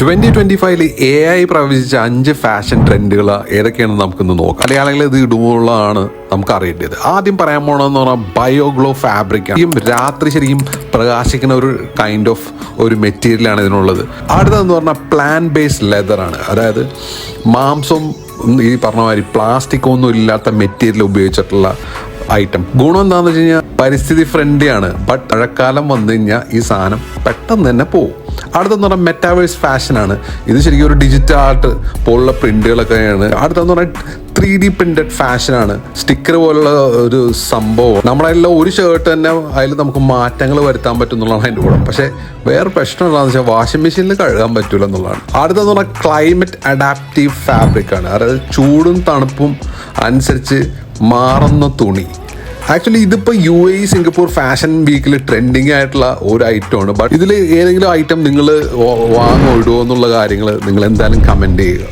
Twenty twenty ഫൈവിൽ A I പ്രവചിച്ച അഞ്ച് ഫാഷൻ ട്രെൻഡുകൾ ഏതൊക്കെയാണെന്ന് നമുക്കൊന്ന് നോക്കാം. മലയാളികൾ ഇത് ഇടുമ്പോഴാണ് നമുക്ക് അറിയേണ്ടത് ആദ്യം പറയാൻ പോകണമെന്ന് പറഞ്ഞാൽ ബയോഗ്ലോ ഫാബ്രിക് ആണ്. രാത്രി ശരിക്കും പ്രകാശിക്കുന്ന ഒരു കൈൻഡ് ഓഫ് ഒരു മെറ്റീരിയലാണ് ഇതിനുള്ളത്. അടുത്തതെന്ന് പറഞ്ഞാൽ പ്ലാൻ ബേസ്ഡ് ലെതർ ആണ്. അതായത് മാംസം ഈ പറഞ്ഞ മാതിരി പ്ലാസ്റ്റിക് ഒന്നും ഇല്ലാത്ത മെറ്റീരിയൽ ഉപയോഗിച്ചിട്ടുള്ള ഐറ്റം ഗുണം എന്താണെന്ന് വെച്ച് കഴിഞ്ഞാൽ പരിസ്ഥിതി ഫ്രണ്ട്ലി ആണ്. ബട്ട് മഴക്കാലം വന്നു കഴിഞ്ഞാൽ ഈ സാധനം പെട്ടെന്ന് തന്നെ പോകും അടുത്തെന്ന് പറഞ്ഞാൽ മെറ്റാവേഴ്സ് ഫാഷനാണ് ഇത് ശരിക്കും ഒരു ഡിജിറ്റൽ ആർട്ട് പോലുള്ള പ്രിന്റുകളൊക്കെയാണ് അടുത്തെന്ന് പറഞ്ഞാൽ ത്രീ ഡി പ്രിന്റഡ് ഫാഷനാണ് സ്റ്റിക്കർ പോലുള്ള ഒരു സംഭവം. നമ്മളതിലുള്ള ഒരു ഷർട്ട് തന്നെ അതിൽ നമുക്ക് മാറ്റങ്ങൾ വരുത്താൻ പറ്റും എന്നുള്ളതാണ് അതിന്റെ കൂടെ പക്ഷേ വേറെ പ്രശ്നം എന്താണെന്ന് വെച്ചാൽ വാഷിംഗ് മെഷീനിൽ കഴുകാൻ പറ്റില്ല എന്നുള്ളതാണ്. അടുത്തെന്ന് പറഞ്ഞാൽ ക്ലൈമറ്റ് അഡാപ്റ്റീവ് ഫാബ്രിക് ആണ്. അതായത് ചൂടും തണുപ്പും അനുസരിച്ച് മാറുന്ന തുണി. ആക്ച്വലി ഇതിപ്പോൾ യു എ സിംഗപ്പൂർ ഫാഷൻ വീക്കിൽ ട്രെൻഡിങ് ആയിട്ടുള്ള ഒരു ഐറ്റമാണ് ബട്ട് ഇതിൽ ഏതെങ്കിലും ഐറ്റം നിങ്ങൾ വാങ്ങോ ഇടുമോ എന്നുള്ള കാര്യങ്ങൾ നിങ്ങൾ എന്തായാലും കമന്റ് ചെയ്യുക.